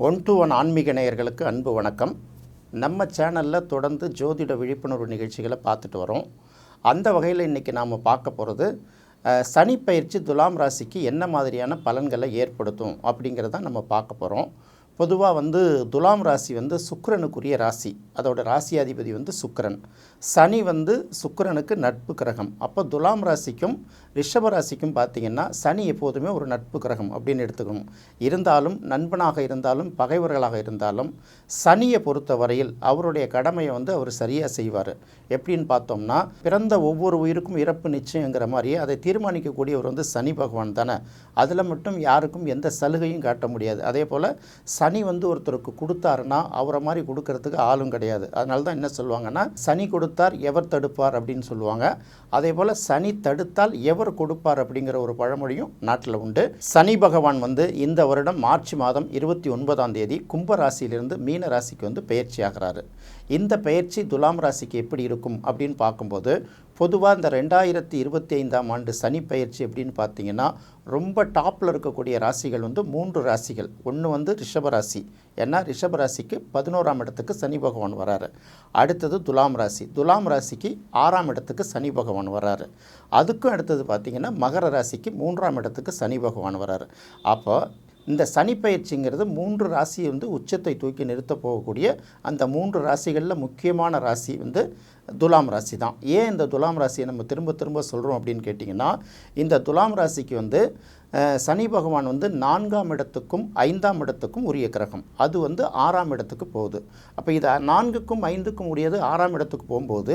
One to one ஆன்மீக நேயர்களுக்கு அன்பு வணக்கம். நம்ம சேனலில் தொடர்ந்து ஜோதிட விழிப்புணர்வு நிகழ்ச்சிகளை பார்த்துட்டு வரோம். அந்த வகையில் இன்றைக்கி நாம் பார்க்க போகிறது சனி பயிற்சி துலாம் ராசிக்கு என்ன மாதிரியான பலன்களை ஏற்படுத்தும் அப்படிங்கிறத நம்ம பார்க்க போகிறோம் பொதுவாக வந்து துலாம் ராசி வந்து சுக்கரனுக்குரிய ராசி. அதோட ராசி அதிபதி வந்து சுக்கரன். சனி வந்து சுக்கரனுக்கு நட்பு கிரகம். அப்போ துலாம் ராசிக்கும் ரிஷப ராசிக்கும் பார்த்திங்கன்னா சனி எப்போதுமே ஒரு நட்பு கிரகம் அப்படின்னு எடுத்துக்கணும். இருந்தாலும் நண்பனாக இருந்தாலும் பகைவர்களாக இருந்தாலும் சனியை பொறுத்த வரையில் அவருடைய கடமையை வந்து அவர் சரியாக செய்வார். எப்படின்னு பார்த்தோம்னா பிறந்த ஒவ்வொரு உயிருக்கும் இறப்பு நிச்சயங்கிற மாதிரி அதை தீர்மானிக்கக்கூடியவர் வந்து சனி பகவான் தானே. அதில் மட்டும் யாருக்கும் எந்த சலுகையும் காட்ட முடியாது. அதே போல் சனி சனி வந்து ஒருத்தருக்கு கொடுத்தாருன்னா அவரை மாதிரி கொடுக்கறதுக்கு ஆளும் கிடையாது. அதனால தான் என்ன சொல்லுவாங்கன்னா சனி கொடுத்தார் எவர் தடுப்பார் அப்படின்னு சொல்லுவாங்க. அதே போல் சனி தடுத்தால் எவர் கொடுப்பார் அப்படிங்கிற ஒரு பழமொழியும் நாட்டில் உண்டு. சனி பகவான் வந்து இந்த வருடம் மார்ச் மாதம் இருபத்தி ஒன்பதாம் தேதி கும்ப ராசியிலிருந்து மீன ராசிக்கு வந்து பயிற்சி ஆகிறாரு. இந்த பயிற்சி துலாம் ராசிக்கு எப்படி இருக்கும் அப்படின்னு பார்க்கும்போது பொதுவாக இந்த ரெண்டாயிரத்தி இருபத்தி ஐந்தாம் ஆண்டு சனி பயிற்சி எப்படின்னு பார்த்தீங்கன்னா ரொம்ப டாப்பில் இருக்கக்கூடிய ராசிகள் வந்து மூன்று ராசிகள். ஒன்று வந்து ரிஷபராசி ஏன்னா ரிஷபராசிக்கு பதினோராம் இடத்துக்கு சனி பகவான் வராரு. அடுத்தது துலாம் ராசி. துலாம் ராசிக்கு ஆறாம் இடத்துக்கு சனி பகவான் வராரு. அதுக்கும் அடுத்தது பார்த்திங்கன்னா மகர ராசிக்கு மூன்றாம் இடத்துக்கு சனி பகவான் வராரு. அப்போ இந்த சனி பயிற்சிங்கிறது மூன்று ராசியை வந்து உச்சத்தை தூக்கி நிறுத்த போகக்கூடிய அந்த மூன்று ராசிகளில் முக்கியமான ராசி வந்து துலாம் ராசி தான். ஏன் இந்த துலாம் ராசியை நம்ம திரும்ப திரும்ப சொல்கிறோம் அப்படின்னு கேட்டிங்கன்னா இந்த துலாம் ராசிக்கு வந்து சனி பகவான் வந்து நான்காம் இடத்துக்கும் ஐந்தாம் இடத்துக்கும் உரிய கிரகம். அது வந்து ஆறாம் இடத்துக்கு போகுது. அப்போ இது நான்குக்கும் ஐந்துக்கும் உரியது ஆறாம் இடத்துக்கு போகும்போது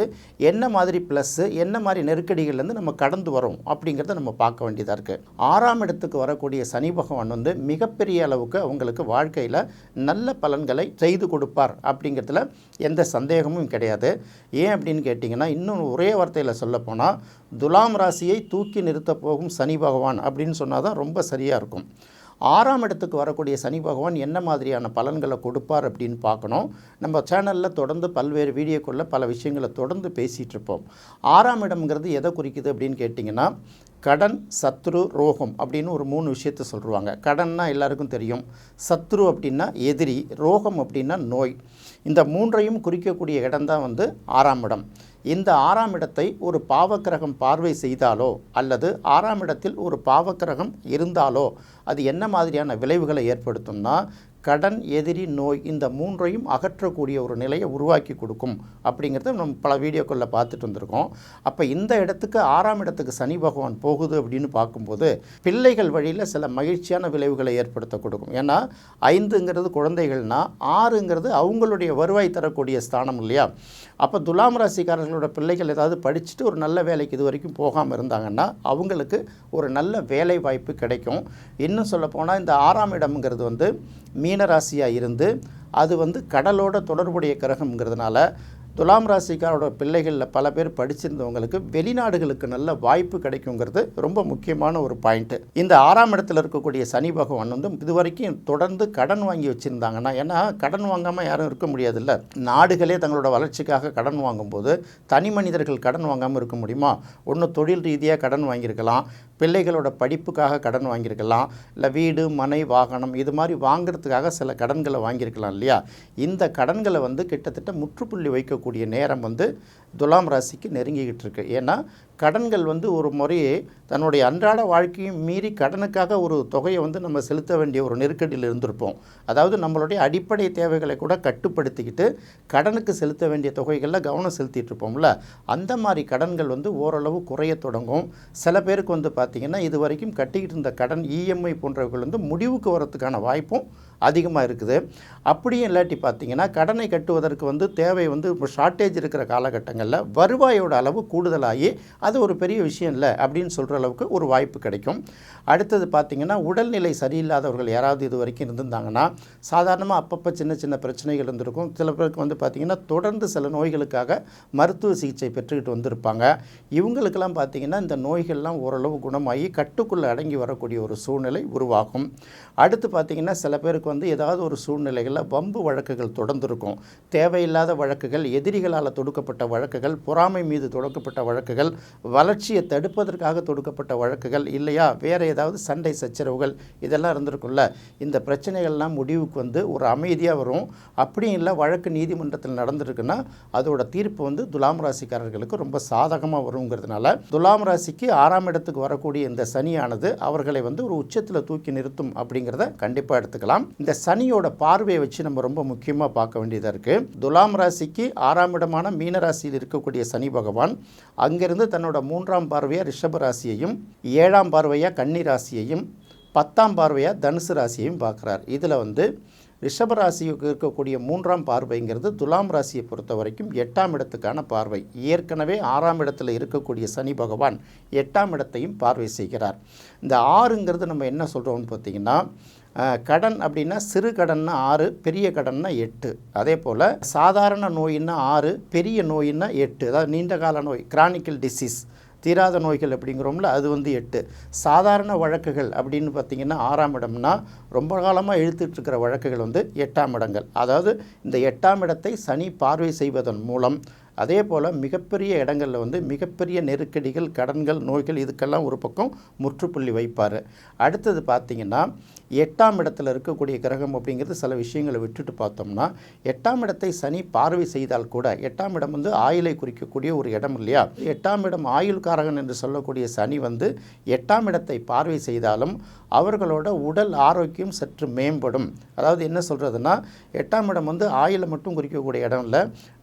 என்ன மாதிரி ப்ளஸ்ஸு என்ன மாதிரி நெருக்கடிகள்லேருந்து நம்ம கடந்து வரோம் அப்படிங்கிறத நம்ம பார்க்க வேண்டியதாக இருக்குது ஆறாம் இடத்துக்கு வரக்கூடிய சனி பகவான் வந்து மிகப்பெரிய அளவுக்கு அவங்களுக்கு வாழ்க்கையில் நல்ல பலன்களை செய்து கொடுப்பார் அப்படிங்கிறதுல எந்த சந்தேகமும் கிடையாது. ஏன் அப்படின்னு கேட்டிங்கன்னா இன்னும் ஒரே வார்த்தையில் சொல்லப்போனால் துலாம் ராசியை தூக்கி நிறுத்த போகும் சனி பகவான் அப்படின்னு சொன்னால் தான் ரொம்ப சரியாக இருக்கும். ஆறாம் இடத்துக்கு வரக்கூடிய சனி பகவான் என்ன மாதிரியான பலன்களை கொடுப்பார் அப்படின்னு பார்க்கணும். நம்ம சேனலில் தொடர்ந்து பல்வேறு வீடியோக்குள்ளே பல விஷயங்களை தொடர்ந்து பேசிகிட்டு இருப்போம். ஆறாம் இடம்ங்கிறது எதை குறிக்குது அப்படின்னு கேட்டிங்கன்னா கடன் சத்ரு ரோகம் அப்படின்னு ஒரு மூணு விஷயத்த சொல்லுவாங்க. கடன்னா எல்லாருக்கும் தெரியும். சத்ரு அப்படின்னா எதிரி ரோகம் அப்படின்னா நோய். இந்த மூன்றையும் குறிக்கக்கூடிய இடம்தான் வந்து ஆறாம் இடம். இந்த ஆறாம் இடத்தை ஒரு பாவக்கிரகம் பார்வை செய்தாலோ அல்லது ஆறாம் இடத்தில் ஒரு பாவக்கிரகம் இருந்தாலோ அது என்ன மாதிரியான விளைவுகளை ஏற்படுத்தும்னா கடன் எதிரி நோய் இந்த மூன்றையும் அகற்றக்கூடிய ஒரு நிலையை உருவாக்கி கொடுக்கும் அப்படிங்கிறத நம்ம பல வீடியோக்களில் பார்த்துட்டு வந்திருக்கோம். அப்போ இந்த இடத்துக்கு ஆறாம் இடத்துக்கு சனி பகவான் போகுது அப்படின்னு பார்க்கும்போது பிள்ளைகள் வழியில் சில மகிழ்ச்சியான விளைவுகளை ஏற்படுத்த கொடுக்கும். ஏன்னா ஐந்துங்கிறது குழந்தைகள்னா ஆறுங்கிறது அவங்களுடைய வருவாய் தரக்கூடிய ஸ்தானம் இல்லையா? அப்போ துலாம் ராசிக்காரர்களோட பிள்ளைகள் ஏதாவது படிச்சுட்டு ஒரு நல்ல வேலைக்கு இது வரைக்கும் போகாமல் இருந்தாங்கன்னா அவங்களுக்கு ஒரு நல்ல வேலை வாய்ப்பு கிடைக்கும். இன்னும் சொல்லப்போனால் இந்த ஆறாம் இடம்ங்கிறது வந்து மீன் ராசியாக இருந்து அது வந்து கடலோட தொடர்புடைய கிரகம்ங்கிறதுனால துலாம் ராசிக்காரோட பிள்ளைகளில் பல பேர் படிச்சிருந்தவங்களுக்கு வெளிநாடுகளுக்கு நல்ல வாய்ப்பு கிடைக்குங்கிறது ரொம்ப முக்கியமான ஒரு பாயிண்ட்டு இந்த ஆறாம் இடத்துல இருக்கக்கூடிய சனி பகவான் வந்து இது வரைக்கும் தொடர்ந்து கடன் வாங்கி வச்சுருந்தாங்கன்னா ஏன்னா கடன் வாங்காமல் யாரும் இருக்க முடியாதுல்ல. நாடுகளே தங்களோட வளர்ச்சிக்காக கடன் வாங்கும்போது தனி மனிதர்கள் கடன் வாங்காமல் இருக்க முடியுமா? ஒன்று தொழில் ரீதியாக கடன் வாங்கியிருக்கலாம் பிள்ளைகளோட படிப்புக்காக கடன் வாங்கியிருக்கலாம் இல்லை வீடு மனை வாகனம் இது மாதிரி வாங்குறதுக்காக சில கடன்களை வாங்கியிருக்கலாம் இல்லையா? இந்த கடன்களை வந்து கிட்டத்தட்ட முற்றுப்புள்ளி வைக்கக்கூடிய நேரம் வந்து துலாம் ராசிக்கு நெருங்கிக்கிட்டு இருக்கு. ஏன்னா கடன்கள் வந்து ஒரு முறையே தன்னுடைய அன்றாட வாழ்க்கையும் மீறி கடனுக்காக ஒரு தொகையை வந்து நம்ம செலுத்த வேண்டிய ஒரு நெருக்கடியில் இருந்திருப்போம். அதாவது நம்மளுடைய அடிப்படை தேவைகளை கூட கட்டுப்படுத்திக்கிட்டு கடனுக்கு செலுத்த வேண்டிய தொகைகளில் கவனம் செலுத்திட்டு இருப்போம்ல. அந்த மாதிரி கடன்கள் வந்து ஓரளவு குறைய தொடங்கும். சில பேருக்கு வந்து பார்த்திங்கன்னா இது வரைக்கும் கட்டிக்கிட்டு இருந்த கடன் இஎம்ஐ போன்றவர்கள் வந்து முடிவுக்கு வரத்துக்கான வாய்ப்பும் அதிகமாக இருக்குது. அப்படியும் இல்லாட்டி பார்த்தீங்கன்னா கடனை கட்டுவதற்கு வந்து தேவை வந்து இப்போ ஷார்ட்டேஜ் இருக்கிற காலகட்டங்களில் வருவாயோட அளவு கூடுதலாகி அது ஒரு பெரிய விஷயம் இல்லை அப்படின்னு சொல்கிற அளவுக்கு ஒரு வாய்ப்பு கிடைக்கும். அடுத்தது பார்த்திங்கன்னா உடல்நிலை சரியில்லாதவர்கள் யாராவது இது வரைக்கும் இருந்திருந்தாங்கன்னா சாதாரணமாக அப்பப்போ சின்ன சின்ன பிரச்சனைகள் இருந்திருக்கும். சில பேருக்கு வந்து பார்த்திங்கன்னா தொடர்ந்து சில நோய்களுக்காக மருத்துவ சிகிச்சை பெற்றுக்கிட்டு வந்திருப்பாங்க. இவங்களுக்கெல்லாம் பார்த்திங்கன்னா இந்த நோய்கள்லாம் ஓரளவு குணமாகி கட்டுக்குள்ளே அடங்கி வரக்கூடிய ஒரு சூழ்நிலை உருவாகும். அடுத்து பார்த்திங்கன்னா சில பேருக்கு வந்து ஏதாவது ஒரு சூழ்நிலைகளில் வம்பு வழக்குகள் தொடர்ந்துருக்கும். தேவையில்லாத வழக்குகள் எதிரிகளால் தொடுக்கப்பட்ட வழக்கு வழக்குகள் பொறாமை மீது தொடுக்கப்பட்ட வழக்குகள் வளர்ச்சியை தடுப்பதற்காக தொடுக்கப்பட்ட வழக்குகள் இல்லையா? வேறு ஏதாவது சண்டை சச்சரவுகள் இதெல்லாம் இருந்திருக்கும்ல. இந்த பிரச்சனைகள்லாம் முடிவுக்கு வந்து ஒரு அமைதியாக வரும். அப்படியும் இல்லை வழக்கு நீதிமன்றத்தில் நடந்திருக்குன்னா அதோட தீர்ப்பு வந்து துலாம் ராசிக்காரர்களுக்கு ரொம்ப சாதகமாக வருங்கிறதுனால துலாம் ராசிக்கு ஆறாம் இடத்துக்கு வரக்கூடிய இந்த சனியானது அவர்களை வந்து ஒரு உச்சத்தில் தூக்கி நிறுத்தும் அப்படிங்கிறத கண்டிப்பாக எடுத்துக்கலாம். இந்த சனியோட பார்வையை வச்சு நம்ம ரொம்ப முக்கியமாக பார்க்க வேண்டியதாக இருக்குது துலாம் ராசிக்கு ஆறாம் இடமான மீனராசியில் ராசியில் இருக்கக்கூடிய சனி பகவான் அங்கிருந்து தன்னோட மூன்றாம் பார்வையாக ரிஷப ராசியையும் ஏழாம் பார்வையாக கன்னி ராசியையும் பத்தாம் பார்வையாக தனுசு ராசியையும் பார்க்குறார். இதில் வந்து ரிஷப ராசிக்கு இருக்கக்கூடிய மூன்றாம் பார்வைங்கிறது துலாம் ராசியை பொறுத்த வரைக்கும் எட்டாம் இடத்துக்கான பார்வை. ஏற்கனவே ஆறாம் இடத்துல இருக்கக்கூடிய சனி பகவான் எட்டாம் இடத்தையும் பார்வை செய்கிறார். இந்த ஆறுங்கிறது நம்ம என்ன சொல்கிறோம்னு பார்த்தீங்கன்னா கடன் அப்படின்னா சிறு கடன்னா ஆறு பெரிய கடன்னா எட்டு. அதே போல் சாதாரண நோயின்னா ஆறு பெரிய நோயின்னா எட்டு. அதாவது நீண்ட கால நோய் கிரானிக்கல் டிசீஸ் தீராத நோய்கள் அப்படிங்கிறோம்ல அது வந்து எட்டு. சாதாரண வழக்குகள் அப்படின்னு பார்த்தீங்கன்னா ஆறாம் இடம்னா ரொம்ப காலமாக இழுத்துட்டு வழக்குகள் வந்து எட்டாம் இடங்கள். அதாவது இந்த எட்டாம் இடத்தை சனி பார்வை செய்வதன் மூலம் அதே போல் மிகப்பெரிய இடங்களில் வந்து மிகப்பெரிய நெருக்கடிகள் கடன்கள் நோய்கள் இதுக்கெல்லாம் ஒரு பக்கம் முற்றுப்புள்ளி வைப்பார். அடுத்தது பார்த்திங்கன்னா எட்டாம் இடத்துல இருக்கக்கூடிய கிரகம் அப்படிங்கிறது சில விஷயங்களை விட்டுட்டு பார்த்தோம்னா எட்டாம் இடத்தை சனி பார்வை செய்தால் கூட எட்டாம் இடம் வந்து ஆயுளை குறிக்கக்கூடிய ஒரு இடம் இல்லையா? எட்டாம் இடம் ஆயுள்காரகன் என்று சொல்லக்கூடிய சனி வந்து எட்டாம் இடத்தை பார்வை செய்தாலும் அவர்களோட உடல் ஆரோக்கியம் சற்று மேம்படும். அதாவது என்ன சொல்கிறதுனா எட்டாம் இடம் வந்து ஆயிலை மட்டும் குறிக்கக்கூடிய இடம் இல்லை.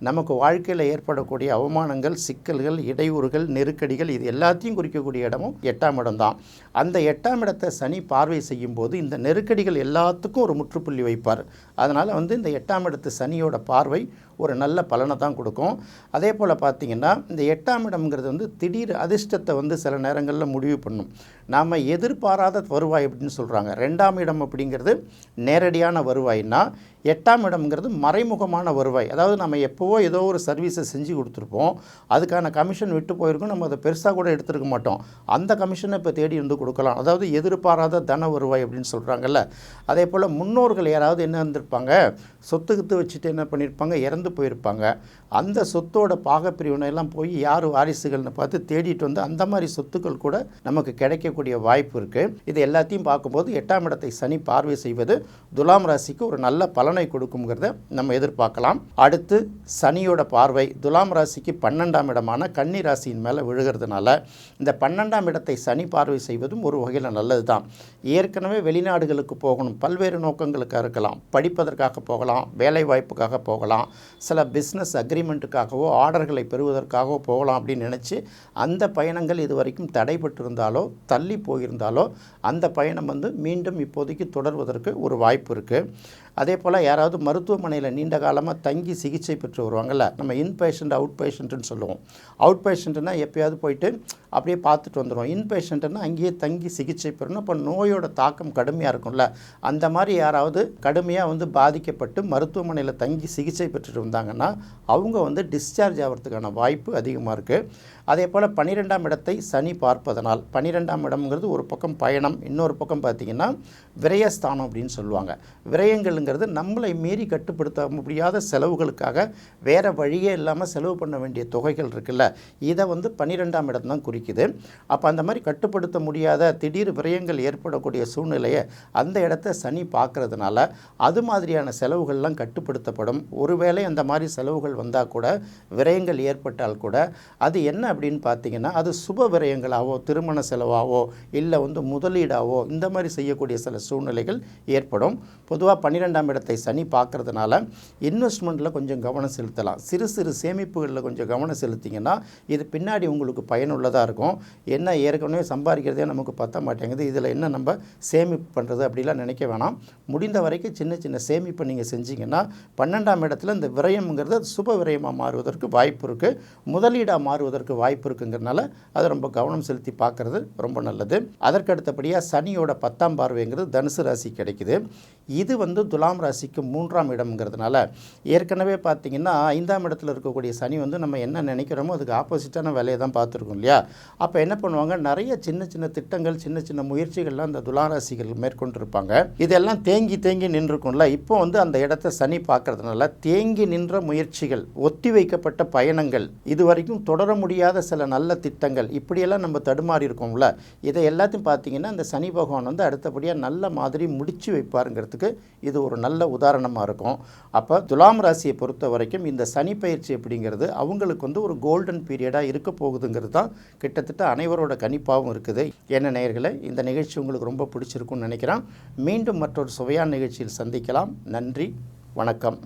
நமக்கு வாழ்க்கையில் ஏற்படக்கூடிய அவமானங்கள் சிக்கல்கள் இடையூறுகள் நெருக்கடிகள் இது எல்லாத்தையும் குறிக்கக்கூடிய இடமும் எட்டாம் இடம் தான். அந்த எட்டாம் இடத்தை சனி பார்வை செய்யும் போது இந்த நெருக்கடிகள் எல்லாத்துக்கும் ஒரு முற்றுப்புள்ளி வைப்பார். அதனால் வந்து இந்த எட்டாம் இடத்து சனியோட பார்வை ஒரு நல்ல பலனை தான் கொடுக்கும். அதே போல் பார்த்திங்கன்னா இந்த எட்டாம் இடம்ங்கிறது வந்து திடீர் அதிர்ஷ்டத்தை வந்து சில நேரங்களில் முடிவு பண்ணும். நாம் எதிர்பாராத வருவாய் அப்படின்னு சொல்கிறாங்க ரெண்டாம் இடம் அப்படிங்கிறது நேரடியான வருவாய்னா எட்டாம் இடம்ங்கிறது மறைமுகமான வருவாய். அதாவது நம்ம எப்போவோ ஏதோ ஒரு சர்வீஸை செஞ்சு கொடுத்துருப்போம். அதுக்கான கமிஷன் விட்டு போயிருக்கும். நம்ம அதை பெருசாக கூட எடுத்துருக்க மாட்டோம். அந்த கமிஷனை இப்போ தேடி வந்து கொடுக்கலாம். அதாவது எதிர்பாராத தன வருவாய் அப்படின்னு சொல்கிறாங்கல்ல அதே போல் முன்னோர்கள் யாராவது என்ன இருந்திருப்பாங்க? சொத்து கித்து வச்சுட்டு என்ன பண்ணியிருப்பாங்க இறந்து போயிருப்பாங்க. அந்த சொத்தோட பாகப்பிரிவினை எல்லாம் போய் யார் வாரிசுகள்னு பார்த்து தேடிட்டு வந்து அந்த மாதிரி சொத்துக்கள் கூட நமக்கு கிடைக்கக்கூடிய வாய்ப்பு இருக்குது இது எல்லாத்தையும் பார்க்கும்போது எட்டாம் இடத்தை சனி பார்வை செய்வது துலாம் ராசிக்கு ஒரு நல்ல பலனை கொடுக்குங்கிறத நம்ம எதிர்பார்க்கலாம். அடுத்து சனியோட பார்வை துலாம் ராசிக்கு பன்னெண்டாம் இடமான கன்னி ராசியின் மேலே விழுகிறதுனால இந்த பன்னெண்டாம் இடத்தை சனி பார்வை செய்வதும் ஒரு வகையில் நல்லது தான் ஏற்கனவே வெளிநாடுகளுக்கு போகணும். பல்வேறு நோக்கங்களுக்காக இருக்கலாம். படிப்பதற்காக போகலாம். வேலை வாய்ப்புக்காக போகலாம். சில பிஸ்னஸ் அக்ரிமெண்ட்டுக்காகவோ ஆர்டர்களை பெறுவதற்காகவோ போகலாம் அப்படின்னு நினச்சி அந்த பயணங்கள் இது வரைக்கும் தடைபட்டிருந்தாலோ தள்ளி போயிருந்தாலோ அந்த பயணம் வந்து மீண்டும் இப்போதைக்கு தொடர்வதற்கு ஒரு வாய்ப்பு இருக்குது அதே போல் யாராவது மருத்துவமனையில் நீண்ட காலமாக தங்கி சிகிச்சை பெற்று வருவாங்கள்ல நம்ம இன் பேஷண்ட் அவுட் பேஷண்ட்டுன்னு சொல்லுவோம். அவுட் பேஷண்ட்டுனா எப்பயாவது போயிட்டு அப்படியே பார்த்துட்டு வந்துடுவோம் இன் பேஷண்ட்டுனா அங்கேயே தங்கி சிகிச்சை பெறணும். அப்போ நோயோட தாக்கம் கடுமையாக இருக்கும்ல. அந்த மாதிரி யாராவது கடுமையாக வந்து பாதிக்கப்பட்டு மருத்துவமனையில் தங்கி சிகிச்சை பெற்றுட்டு வந்தாங்கன்னா அவங்க வந்து டிஸ்சார்ஜ் ஆகிறதுக்கான வாய்ப்பு அதிகமாக இருக்குது அதே போல் பன்னிரெண்டாம் இடத்தை சனி பார்ப்பதனால் பன்னிரெண்டாம் இடம்ங்கிறது ஒரு பக்கம் பயணம் இன்னொரு பக்கம் பார்த்திங்கன்னா விரயஸ்தானம் அப்படின்னு சொல்லுவாங்க. விரயங்கள்ங்கிறது நம்மளை மீறி கட்டுப்படுத்த முடியாத செலவுகளுக்காக வேறு வழியே இல்லாமல் செலவு பண்ண வேண்டிய தொகைகள் இருக்குல்ல இதை வந்து பன்னிரெண்டாம் இடம் தான் குறிக்குது. அப்போ அந்த மாதிரி கட்டுப்படுத்த முடியாத திடீர் விரயங்கள் ஏற்படக்கூடிய சூழ்நிலையை அந்த இடத்த சனி பார்க்கறதுனால அது மாதிரியான செலவுகள்லாம் கட்டுப்படுத்தப்படும். ஒருவேளை அந்த மாதிரி செலவுகள் வந்தால் கூட விரயங்கள் ஏற்பட்டால் கூட அது என்ன அப்படின்னு பார்த்தீங்கன்னா அது சுப விரயங்களாவோ திருமண செலவாவோ இல்லை வந்து முதலீடாவோ இந்த மாதிரி செய்யக்கூடிய சில சூழ்நிலைகள் ஏற்படும். பொதுவாக பன்னிரெண்டாம் இடத்தை சனி பார்க்கறதுனால இன்வெஸ்ட்மெண்ட்டில் கொஞ்சம் கவனம் செலுத்தலாம். சிறு சிறு சேமிப்புகளில் கொஞ்சம் கவனம் செலுத்திங்கன்னா இது பின்னாடி உங்களுக்கு பயனுள்ளதாக இருக்கும். என்ன ஏற்கனவே சம்பாதிக்கிறதே நமக்கு பத்த மாட்டேங்குது. இதில் என்ன நம்ம சேமிப்பு பண்ணுறது அப்படிலாம் நினைக்க வேணாம். முடிந்த வரைக்கும் சின்ன சின்ன சேமிப்பை நீங்கள் செஞ்சீங்கன்னா பன்னெண்டாம் இடத்துல இந்த விரயம்ங்கிறது சுப விரயமாக மாறுவதற்கு வாய்ப்பு இருக்குது முதலீடாக மாறுவதற்கு வாய்ப்பு இருக்குங்கிறனால அதை ரொம்ப கவனம் செலுத்தி பார்க்குறது ரொம்ப நல்லது. அதற்கு அடுத்தபடியாக சனியோட பத்தாம் பார்வைங்கிறது தனுசு ராசி கிடைக்குது. இது வந்து துலாம் ராசிக்கு மூன்றாம் இடம்ங்கிறதுனால ஏற்கனவே பார்த்தீங்கன்னா ஐந்தாம் இடத்துல இருக்கக்கூடிய சனி வந்து நம்ம என்ன நினைக்கிறோமோ அதுக்கு ஆப்போசிட்டான வேலையை தான் பார்த்துருக்கோம் இல்லையா? அப்போ என்ன பண்ணுவாங்க? நிறைய சின்ன சின்ன திட்டங்கள் சின்ன சின்ன முயற்சிகள்லாம் அந்த துலாம் ராசிகள் மேற்கொண்டிருப்பாங்க. இதெல்லாம் தேங்கி தேங்கி நின்றுருக்கும்ல. இப்போ வந்து அந்த இடத்த சனி பார்க்கறதுனால தேங்கி நின்ற முயற்சிகள் ஒத்தி வைக்கப்பட்ட பயணங்கள் இது வரைக்கும் தொடர முடியாத முடியாத சில நல்ல திட்டங்கள் இப்படியெல்லாம் நம்ம தடுமாறி இருக்கோம்ல இதை எல்லாத்தையும் பார்த்தீங்கன்னா இந்த சனி பகவான் வந்து அடுத்தபடியாக நல்ல மாதிரி முடிச்சு வைப்பாருங்கிறதுக்கு இது ஒரு நல்ல உதாரணமாக இருக்கும். அப்போ துலாம் ராசியை பொறுத்த வரைக்கும் இந்த சனி பயிற்சி அப்படிங்கிறது அவங்களுக்கு வந்து ஒரு கோல்டன் பீரியடாக இருக்க போகுதுங்கிறது தான் கிட்டத்தட்ட அனைவரோட கணிப்பாகவும் இருக்குது. என்ன நேயர்களே இந்த நிகழ்ச்சி உங்களுக்கு ரொம்ப பிடிச்சிருக்கும்னு நினைக்கிறேன். மீண்டும் மற்றொரு சுவையான நிகழ்ச்சியில் சந்திக்கலாம். நன்றி வணக்கம்.